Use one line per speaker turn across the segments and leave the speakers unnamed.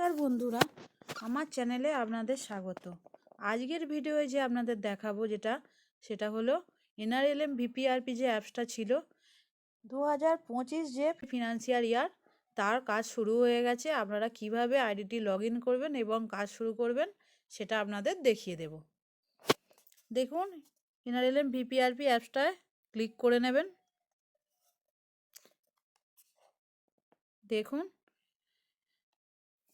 নমস্কার বন্ধুরা, আমার চ্যানেলে আপনাদের স্বাগত। আজকের ভিডিওয়ে যে আপনাদের দেখাবো যেটা, সেটা হলো এনআরএলএম ভিপিআরপি যে অ্যাপসটা ছিল দু হাজার পঁচিশ যে ফিনান্সিয়াল ইয়ার তার কাজ শুরু হয়ে গেছে। আপনারা কীভাবে আইডিটি লগ ইন করবেন এবং কাজ শুরু করবেন, সেটা আপনাদের দেখিয়ে দেব। দেখুন, এনআরএলএম ভিপিআরপি অ্যাপসটায় ক্লিক করে নেবেন। দেখুন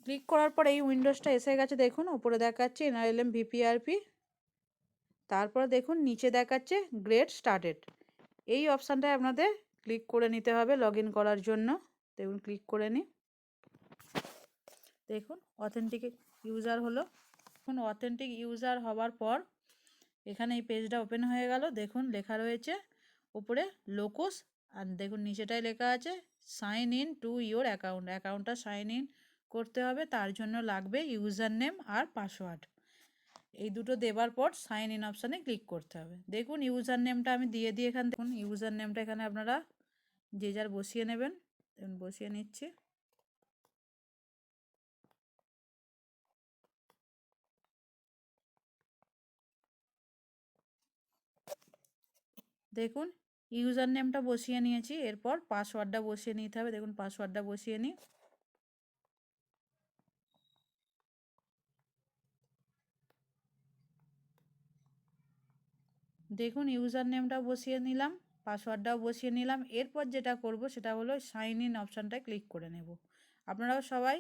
ক্লিক করার পর এই উইন্ডোজটা এসে গেছে, দেখুন, উপরে দেখাচ্ছে এনআরএলএম ভিপিআরপি তারপর দেখুন, নিচে দেখাচ্ছে গ্রেড স্টার্টেড এই অপশানটায় আপনাদের ক্লিক করে নিতে হবে লগ করার জন্য। দেখুন ক্লিক করে নিই দেখুন অথেন্টিক ইউজার হলো। এখন অথেন্টিক ইউজার হওয়ার পর এখানে এই পেজটা ওপেন হয়ে গেল। দেখুন, লেখা রয়েছে উপরে লোকোস আর দেখুন, নিচেটায় লেখা আছে sign in to your account অ্যাকাউন্টটা সাইন ইন করতে হবে, তার জন্য লাগবে ইউজার নেম আর পাসওয়ার্ড। এই দুটো দেবার পর সাইন ইন অপশানে ক্লিক করতে হবে। দেখুন ইউজার নেমটা আমি দিয়ে দিয়ে এখান দেখুন ইউজার নেমটা এখানে আপনারা যে যার বসিয়ে নেবেন। দেখুন, বসিয়ে নিচ্ছি। দেখুন ইউজার নেমটা বসিয়ে নিয়েছি। এরপর পাসওয়ার্ডটা বসিয়ে নিতে হবে। দেখুন, পাসওয়ার্ডটা বসিয়ে নিই। দেখুন ইউজার নেমটা বসিয়ে নিলাম, পাসওয়ার্ডটাও বসিয়ে নিলাম, এরপর যেটা করব সেটা হলো সাইন ইন অপশানটায় ক্লিক করে নেব। আপনারাও সবাই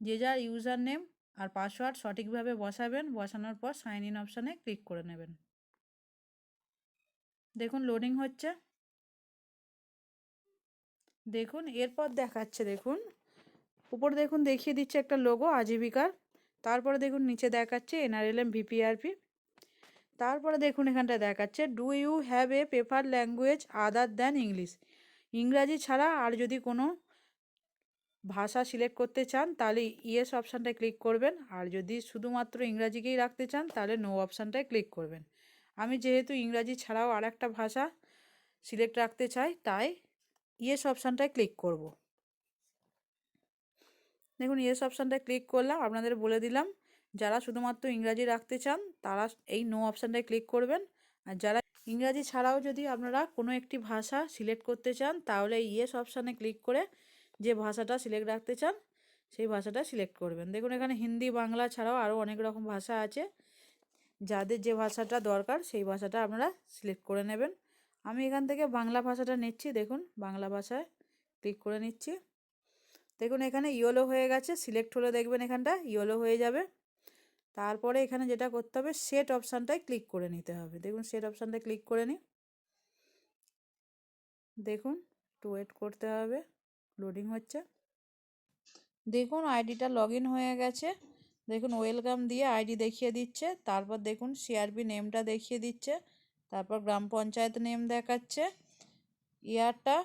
যে যার ইউজার নেম আর পাসওয়ার্ড সঠিকভাবে বসাবেন, বসানোর পর সাইন ইন অপশানে ক্লিক করে নেবেন। দেখুন লোডিং হচ্ছে। দেখুন, এরপর দেখাচ্ছে দেখুন, উপরে দেখুন দেখিয়ে দিচ্ছে একটা লোগো, আজীবিকার। তারপরে দেখুন নিচে দেখাচ্ছে এনআরএলএম ভিপিআরপি। তারপরে দেখুন এখানটা দেখাচ্ছে do you have a paper language other than English ইংরাজি ছাড়া আর যদি কোনো ভাষা সিলেক্ট করতে চান, তাহলে ইয়েস অপশানটায় ক্লিক করবেন। আর যদি শুধুমাত্র ইংরাজিকেই রাখতে চান, তাহলে নো অপশানটায় ক্লিক করবেন। আমি যেহেতু ইংরাজি ছাড়াও আর একটা ভাষা সিলেক্ট রাখতে চাই, তাই ইয়েস অপশানটায় ক্লিক করব। দেখুন ইয়েস অপশানটায় ক্লিক করলাম, আপনাদের বলে দিলাম। যারা শুধুমাত্র ইংরাজি রাখতে চান, তারা এই নো অপশানটায় ক্লিক করবেন। আর যারা ইংরাজি ছাড়াও যদি আপনারা কোনো একটি ভাষা সিলেক্ট করতে চান, তাহলে ইয়েস অপশানে ক্লিক করে যে ভাষাটা সিলেক্ট রাখতে চান, সেই ভাষাটা সিলেক্ট করবেন। দেখুন, এখানে হিন্দি, বাংলা ছাড়াও আরও অনেক রকম ভাষা আছে। যাদের যে ভাষাটা দরকার, সেই ভাষাটা আপনারা সিলেক্ট করে নেবেন। আমি এখান থেকে বাংলা ভাষাটা নিচ্ছি। দেখুন, বাংলা ভাষায় ক্লিক করে নিচ্ছি। দেখুন, এখানে ইয়েলো হয়ে গেছে। সিলেক্ট হলে দেখবেন এখানটা ইয়েলো হয়ে যাবে। তারপরে এখানে যেটা করতে হবে সেট অপশানটায় ক্লিক করে নিতে হবে। দেখুন সেট অপশানটায় ক্লিক করে নিই। দেখুন, একটু ওয়েট করতে হবে লোডিং হচ্ছে। দেখুন আইডিটা লগ হয়ে গেছে। দেখুন ওয়েলকাম দিয়ে আইডি দেখিয়ে দিচ্ছে। তারপর দেখুন সিআরপি নেমটা দেখিয়ে দিচ্ছে। তারপর গ্রাম পঞ্চায়েত নেম দেখাচ্ছে। ইয়ারটা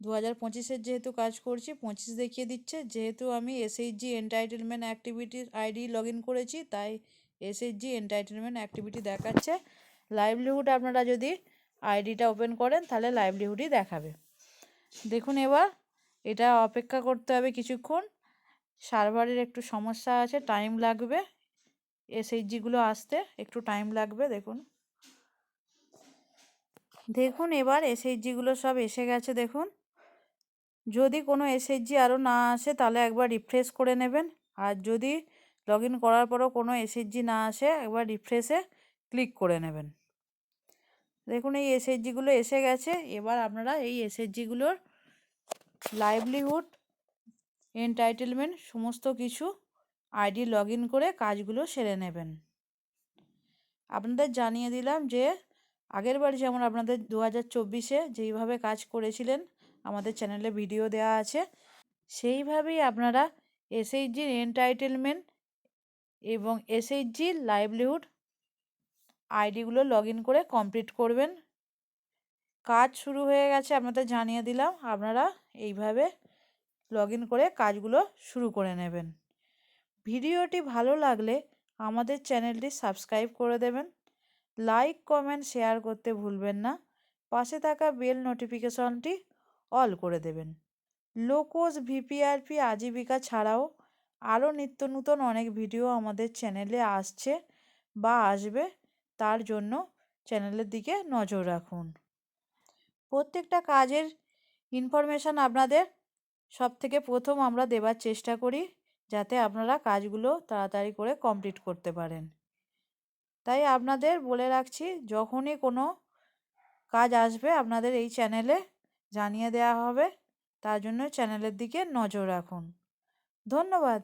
দু হাজার পঁচিশের যেহেতু কাজ করছি, পঁচিশ দেখিয়ে দিচ্ছে। যেহেতু আমি এসএইচজি এন্টাইটেলমেন্ট অ্যাক্টিভিটির আইডি লগ ইন করেছি, তাই এসএইচজি এন্টাইটেলমেন্ট অ্যাক্টিভিটি দেখাচ্ছে। লাইভলিহুড আপনারা যদি আইডিটা ওপেন করেন, তাহলে লাইভলিহুডই দেখাবে। দেখুন এবার, এটা অপেক্ষা করতে হবে কিছুক্ষণ। সার্ভারের একটু সমস্যা আছে টাইম লাগবে। এসএইচজিগুলো আসতে একটু টাইম লাগবে, দেখুন। দেখুন এবার এসএইচজিগুলো সব এসে গেছে, দেখুন। যদি কোনো এসএইচজি আরও না আসে, তাহলে একবার রিফ্রেশ করে নেবেন। আর যদি লগ ইন করার পরও কোনো এসএইচজি না আসে, একবার রিফ্রেশে ক্লিক করে নেবেন। দেখুন, এই এসএইচজিগুলো এসে গেছে। এবার আপনারা এই এসএইচজিগুলোর লাইভলিহুড এন্টাইটেলমেন্ট সমস্ত কিছু আইডি লগ ইন করে কাজগুলো সেরে নেবেন। আপনাদের জানিয়ে দিলাম যে, আগের বার যেমন আপনাদের দু হাজার চব্বিশে যেইভাবে কাজ করেছিলেন আমাদের চ্যানেলে ভিডিও দেওয়া আছে। সেইভাবেই আপনারা এসএইচজির এন্টাইটেলমেন্ট এবং এসএইচজির লাইভলিহুড আইডিগুলো লগ ইন করে কমপ্লিট করবেন। কাজ শুরু হয়ে গেছে, আপনাদের জানিয়ে দিলাম। আপনারা এইভাবে লগ ইন করে কাজগুলো শুরু করে নেবেন। ভিডিওটি ভালো লাগলে আমাদের চ্যানেলটি সাবস্ক্রাইব করে দেবেন। লাইক কমেন্ট শেয়ার করতে ভুলবেন না। পাশে থাকা বেল নোটিফিকেশনটি অল করে দেবেন। লোকোস ভিপিআরপি আজীবিকা ছাড়াও আরও নিত্য নূতন অনেক ভিডিও আমাদের চ্যানেলে আসছে বা আসবে, তার জন্য চ্যানেলের দিকে নজর রাখুন। প্রত্যেকটা কাজের ইনফরমেশান আপনাদের সব থেকে প্রথম আমরা দেবার চেষ্টা করি, যাতে আপনারা কাজগুলো তাড়াতাড়ি করে কমপ্লিট করতে পারেন। তাই আপনাদের বলে রাখছি, যখনই কোনো কাজ আসবে আপনাদের এই চ্যানেলে জানিয়ে দেওয়া হবে। তার জন্য চ্যানেলের দিকে নজর রাখুন। ধন্যবাদ।